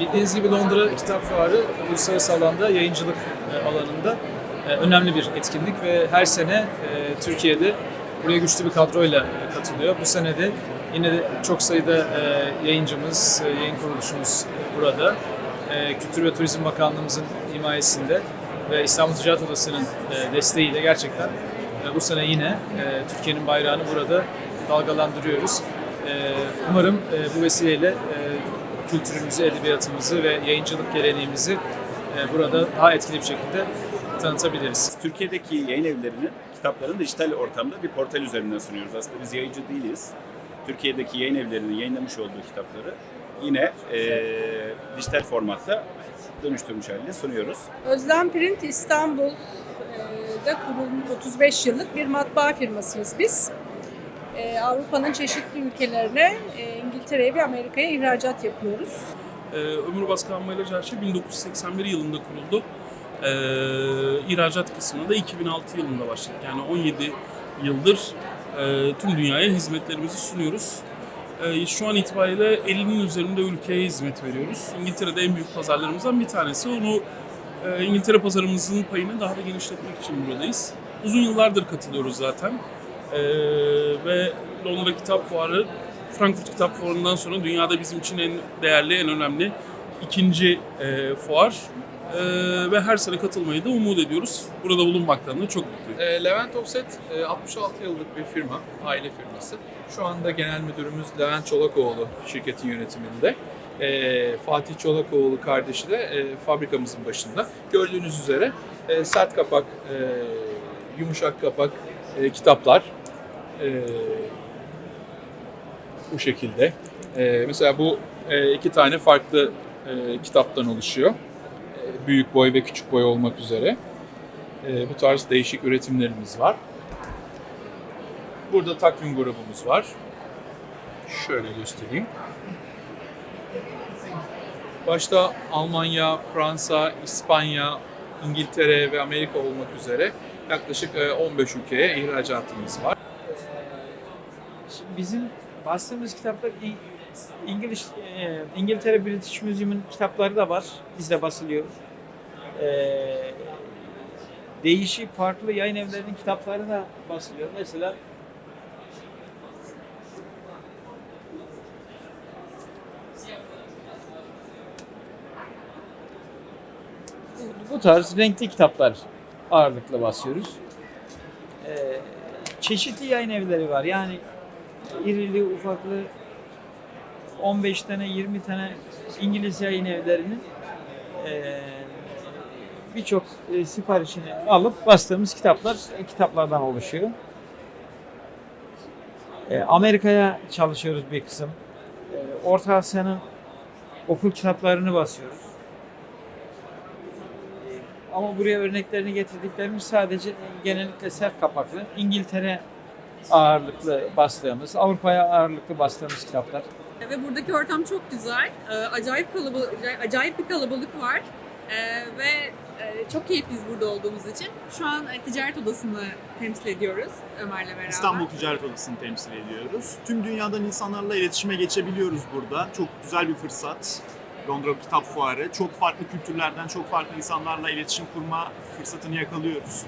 Bildiğiniz gibi Londra Kitap Fuarı uluslararası alanda yayıncılık e, alanında e, önemli bir etkinlik ve her sene e, Türkiye'de buraya güçlü bir kadroyla katılıyor. Bu sene de yine de çok sayıda yayıncımız, yayın kuruluşumuz burada. Kültür ve Turizm Bakanlığımızın himayesinde ve İstanbul Ticaret Odası'nın desteğiyle gerçekten bu sene yine Türkiye'nin bayrağını burada dalgalandırıyoruz. Umarım bu vesileyle kültürümüzü, edebiyatımızı ve yayıncılık geleneğimizi e, burada daha etkili bir şekilde tanıtabiliriz. Türkiye'deki yayın evlerinin kitaplarını dijital ortamda bir portal üzerinden sunuyoruz. Aslında biz yayıncı değiliz. Türkiye'deki yayın evlerinin yayınlamış olduğu kitapları yine eee, dijital formatta dönüştürmüş halde sunuyoruz. Özlem Print İstanbul'da kurulmuş 35 yıllık bir matbaa firmasıyız biz. Ee, Avrupa'nın çeşitli ülkelerine, e, İngiltere'ye ve Amerika'ya ihracat yapıyoruz. Ee, Ömür Başkan Maylacı Çarşı 1981 yılında kuruldu. Ee, ihracat kısmına da 2006 yılında başladık. Yani 17 yıldır e, tüm dünyaya hizmetlerimizi sunuyoruz. Ee, şu an itibariyle 50'nin üzerinde ülkeye hizmet veriyoruz. İngiltere'de en büyük pazarlarımızdan bir tanesi. Onu e, İngiltere pazarımızın payını daha da genişletmek için buradayız. Uzun yıllardır katılıyoruz zaten. Ee, ve Londra Kitap Fuarı Frankfurt Kitap Fuarı'ndan sonra dünyada bizim için en değerli, en önemli ikinci e, fuar. E, ve her sene katılmayı da umut ediyoruz. Burada bulunmaktan da çok mutluyum. E, Levent Offset e, 66 yıllık bir firma, aile firması. Şu anda genel müdürümüz Levent Çolakoğlu şirketin yönetiminde. E, Fatih Çolakoğlu kardeşi de e, fabrikamızın başında. Gördüğünüz üzere e, sert kapak, e, yumuşak kapak e, kitaplar e, bu şekilde. E, mesela bu e, iki tane farklı e, kitaptan oluşuyor. E, büyük boy ve küçük boy olmak üzere. E, bu tarz değişik üretimlerimiz var. Burada takvim grubumuz var. Şöyle göstereyim. Başta Almanya, Fransa, İspanya, İngiltere ve Amerika olmak üzere yaklaşık e, 15 ülkeye ihracatımız var. Şimdi bizim bastığımız kitaplar İngiliz, e, İngiltere British Museum'un kitapları da var. Bizde basılıyor. E, değişik farklı yayın evlerinin kitapları da basılıyor. Mesela bu- tarz renkli kitaplar ağırlıkla basıyoruz. E, çeşitli yayın evleri var. Yani irili ufaklı 15 tane 20 tane İngiliz yayın evlerinin birçok siparişini alıp bastığımız kitaplar kitaplardan oluşuyor. Amerika'ya çalışıyoruz bir kısım. E, Orta Asya'nın okul kitaplarını basıyoruz. Ama buraya örneklerini getirdiklerimiz sadece genellikle sert kapaklı. İngiltere ağırlıklı bastığımız, Avrupa'ya ağırlıklı bastığımız kitaplar. Ve buradaki ortam çok güzel. Ee, Acayip kalabalık, acayip bir kalabalık var. Ee, ve e, çok keyifliyiz burada olduğumuz için. Şu an e, ticaret odasını temsil ediyoruz Ömer'le beraber. İstanbul Ticaret Odası'nı temsil ediyoruz. Tüm dünyadan insanlarla iletişime geçebiliyoruz burada. Çok güzel bir fırsat. Londra Kitap Fuarı. Çok farklı kültürlerden, çok farklı insanlarla iletişim kurma fırsatını yakalıyoruz.